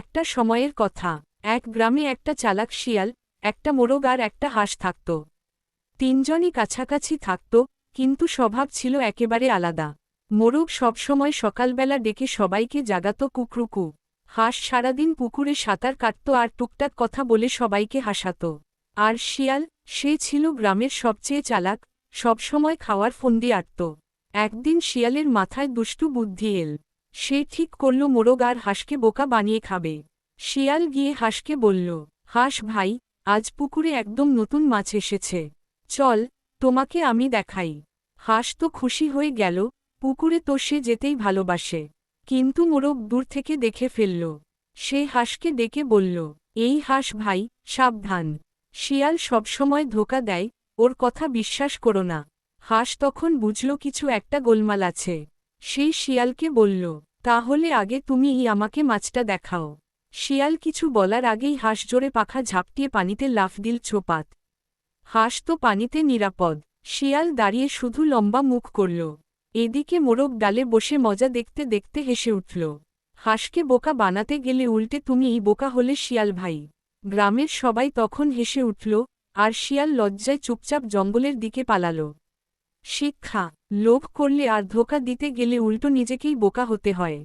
একটা সময়ের কথা। এক গ্রামে একটা চালাক শিয়াল, একটা মোরগ আর একটা হাঁস থাকত। তিনজনই কাছাকাছি থাকত, কিন্তু স্বভাব ছিল একেবারে আলাদা। মোরগ সবসময় সকালবেলা ডেকে সবাইকে জাগাত কুকরুকু। হাঁস সারাদিন পুকুরে সাঁতার কাটত আর টুকটাক কথা বলে সবাইকে হাসাত। আর শিয়াল, সে ছিল গ্রামের সবচেয়ে চালাক, সবসময় খাওয়ার ফন্দি আটত। একদিন শিয়ালের মাথায় দুষ্টু বুদ্ধি এল। সে ঠিক করল, মোরগ আর হাঁসকে বোকা বানিয়ে খাবে। শিয়াল গিয়ে হাঁসকে বলল, হাঁস ভাই, আজ পুকুরে একদম নতুন মাছ এসেছে। চল, তোমাকে আমি দেখাই। হাঁস তো খুশি হয়ে গেল, পুকুরে তো সে যেতেই ভালোবাসে। কিন্তু মোরগ দূর থেকে দেখে ফেলল, সে হাঁসকে ডেকে বলল, এই হাঁস ভাই, সাবধান। শিয়াল সবসময় ধোকা দেয়, ওর কথা বিশ্বাস করো না। হাঁস তখন বুঝল, কিছু একটা গোলমাল আছে। সেই শিয়ালকে বলল তাহলে আগে তুমি ই আমাকে মাছটা দেখাও। শিয়াল কিছু বলার আগেই হাঁস জোরে পাখা ঝাপটিয়ে পানিতে লাফ দিল ছোপাত হাঁস তো পানিতে নিরাপদ। শিয়াল দাঁড়িয়ে শুধু লম্বা মুখ করল। এদিকে মোরগ ডালে বসে মজা দেখতে দেখতে হেসে উঠল। হাঁসকে বোকা বানাতে গেলে উল্টে তুমি এই বোকা হলে শিয়াল ভাই। গ্রামের সবাই তখন হেসে উঠল, আর শিয়াল লজ্জায় চুপচাপ জঙ্গলের দিকে পালাল। শিক্ষা লোভ করলে আর ধোকা দিতে গেলে উল্টো নিজেকেই বোকা হতে হয়।